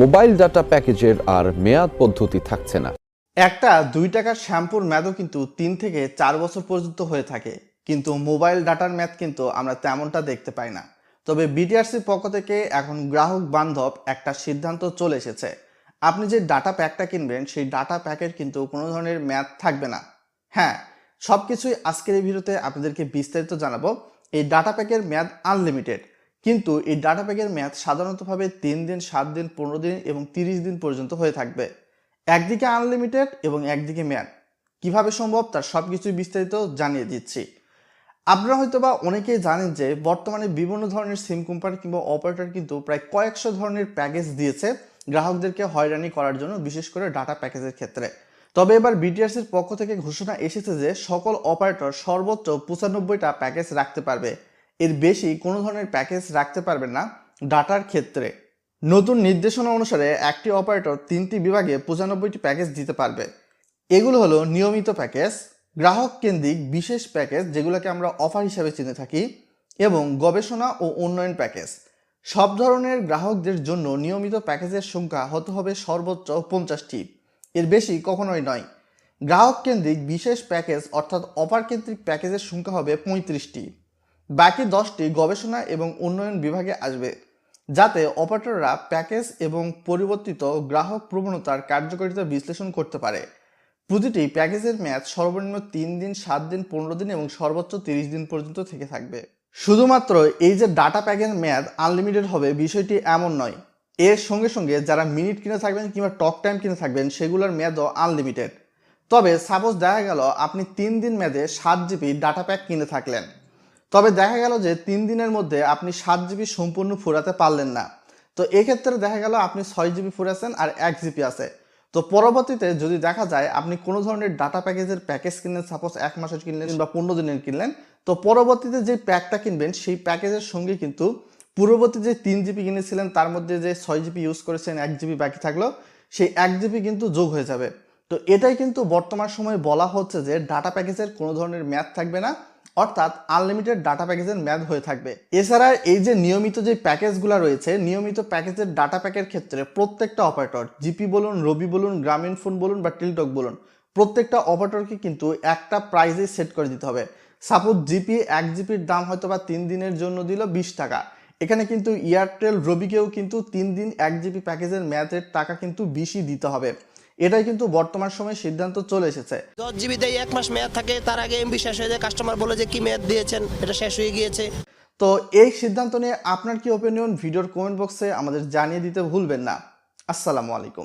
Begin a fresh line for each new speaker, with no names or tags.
Mobile data প্যাকেজের আর মেয়াদ পদ্ধতি থাকছে না।
একটা দুই টাকার শ্যাম্পুর মেয়াদও কিন্তু তিন থেকে চার বছর পর্যন্ত হয়ে থাকে, কিন্তু মোবাইল ডাটার মেয়াদ কিন্তু আমরা তেমনটা দেখতে পাই না। তবে বিটিআরসির পক্ষ থেকে এখন গ্রাহক বান্ধব একটা সিদ্ধান্ত চলে এসেছে। আপনি যে ডাটা প্যাকটা কিনবেন, সেই ডাটা প্যাকের কিন্তু কোনো ধরনের মেয়াদ থাকবে না। হ্যাঁ সব কিছুই আজকের এই ভিডিওতে আপনাদেরকে বিস্তারিত জানাব। এই ডাটা প্যাকের মেয়াদ আনলিমিটেড। কিন্তু এই ডাটা প্যাকের মেয়াদ সাধারণতভাবে তিন দিন, সাত দিন, পনেরো দিন এবং তিরিশ দিন পর্যন্ত হয়ে থাকবে। একদিকে আনলিমিটেড এবং একদিকে মেয়াদ কীভাবে সম্ভব তার সব কিছুই বিস্তারিত জানিয়ে দিচ্ছি। আপনারা হয়তো বা অনেকেই জানেন যে বর্তমানে বিভিন্ন ধরনের সিম কোম্পানি কিংবা অপারেটর কিন্তু প্রায় কয়েকশো ধরনের প্যাকেজ দিয়েছে গ্রাহকদেরকে হয়রানি করার জন্য, বিশেষ করে ডাটা প্যাকেজের ক্ষেত্রে। তবে এবার বিটিআরসির পক্ষ থেকে ঘোষণা এসেছে যে সকল অপারেটর সর্বোচ্চ পঁচানব্বইটা প্যাকেজ রাখতে পারবে। এর বেশি কোনো ধরনের প্যাকেজ রাখতে পারবে না ডাটার ক্ষেত্রে। নতুন নির্দেশনা অনুসারে একটি অপারেটর তিনটি বিভাগে পঁচানব্বইটি প্যাকেজ দিতে পারবে। এগুলো হলো নিয়মিত প্যাকেজ, গ্রাহক কেন্দ্রিক বিশেষ প্যাকেজ যেগুলোকে আমরা অফার হিসাবে চিনে থাকি, এবং গবেষণা ও উন্নয়ন প্যাকেজ। সব ধরনের গ্রাহকদের জন্য নিয়মিত প্যাকেজের সংখ্যা হতে হবে সর্বোচ্চ পঞ্চাশটি। এর বেশি কখনোই নয়। গ্রাহক কেন্দ্রিক বিশেষ প্যাকেজ অর্থাৎ অফার কেন্দ্রিক প্যাকেজের সংখ্যা হবে পঁয়ত্রিশটি। বাকি দশটি গবেষণা এবং উন্নয়ন বিভাগে আসবে, যাতে অপারেটররা প্যাকেজ এবং পরিবর্তিত গ্রাহক প্রবণতার কার্যকারিতা বিশ্লেষণ করতে পারে। প্রতিটি প্যাকেজের মেয়াদ সর্বনিম্ন তিন দিন, সাত দিন, পনেরো দিন এবং সর্বোচ্চ তিরিশ দিন পর্যন্ত থেকে থাকবে। শুধুমাত্র এই যে ডাটা প্যাকের মেয়াদ আনলিমিটেড হবে বিষয়টি এমন নয়। এর সঙ্গে সঙ্গে যারা মিনিট কিনে থাকবেন কিংবা টক টাইম কিনে থাকবেন, সেগুলোর মেয়াদও আনলিমিটেড। তবে সাপোজ দেখা গেল আপনি তিন দিন মেয়াদে সাত জিবি ডাটা প্যাক কিনে থাকলেন। তবে দেখা গেল যে তিন দিনের মধ্যে আপনি সাত জিবি সম্পূর্ণ ফুরাতে পারলেন না। তো এক্ষেত্রে দেখা গেল আপনি ছয় জিবি ফুরাছেন আর এক জিবি আছে। তো পরবর্তীতে যদি দেখা যায় আপনি কোনো ধরনের ডাটা প্যাকেজের প্যাকেজ কিনলেন সাপোজ এক মাসের কিনলেন বা পনেরো দিনের কিনলেন, তো পরবর্তীতে যে প্যাকটা কিনবেন, সেই প্যাকেজের সঙ্গে কিন্তু পূর্ববর্তী যে তিন জিবি কিনেছিলেন, তার মধ্যে যে ছয় জিবি ইউজ করেছেন, এক জিবি বাকি থাকল, সেই এক জিবি কিন্তু যোগ হয়ে যাবে। তো এটাই কিন্তু বর্তমান সময়ে বলা হচ্ছে যে ডাটা প্যাকেজের কোনো ধরনের মেয়াদ থাকবে না। অর্থাৎ আনলিমিটেড ডাটা প্যাকেজের মেয়াদ হয়ে থাকবে। এছাড়া এই যে নিয়মিত যে প্যাকেজগুলো রয়েছে, নিয়মিত প্যাকেজের ডাটা প্যাকের ক্ষেত্রে প্রত্যেকটা অপারেটর জিপি বলুন রবি বলুন গ্রামীণ ফোন বলুন বা টিলটক বলুন, প্রত্যেকটা অপারেটরকে কিন্তু একটা প্রাইজে সেট করে দিতে হবে। সাপোজ জিপি এক জিপির দাম হয়তো বা তিন দিনের জন্য দিল বিশ টাকা। এখানে কিন্তু এয়ারটেল রবিকেও কিন্তু তিন দিন এক জিবি প্যাকেজের মেয়াদের টাকা কিন্তু বেশি দিতে হবে। এটাই কিন্তু বর্তমান সময়ে সিদ্ধান্ত চলে এসেছে।
দশ জিবিতে এক মাস মেয়াদ থাকে তার আগে এমবি শেষ হয়ে যায় কাস্টমার বলে যে কি মেয়াদ দিয়েছেন এটা শেষ হয়ে গিয়েছে।
তো এই সিদ্ধান্ত নিয়ে আপনার কি ওপিনিয়ন ভিডিওর কমেন্ট বক্সে আমাদের জানিয়ে দিতে ভুলবেন না। আসসালামু আলাইকুম।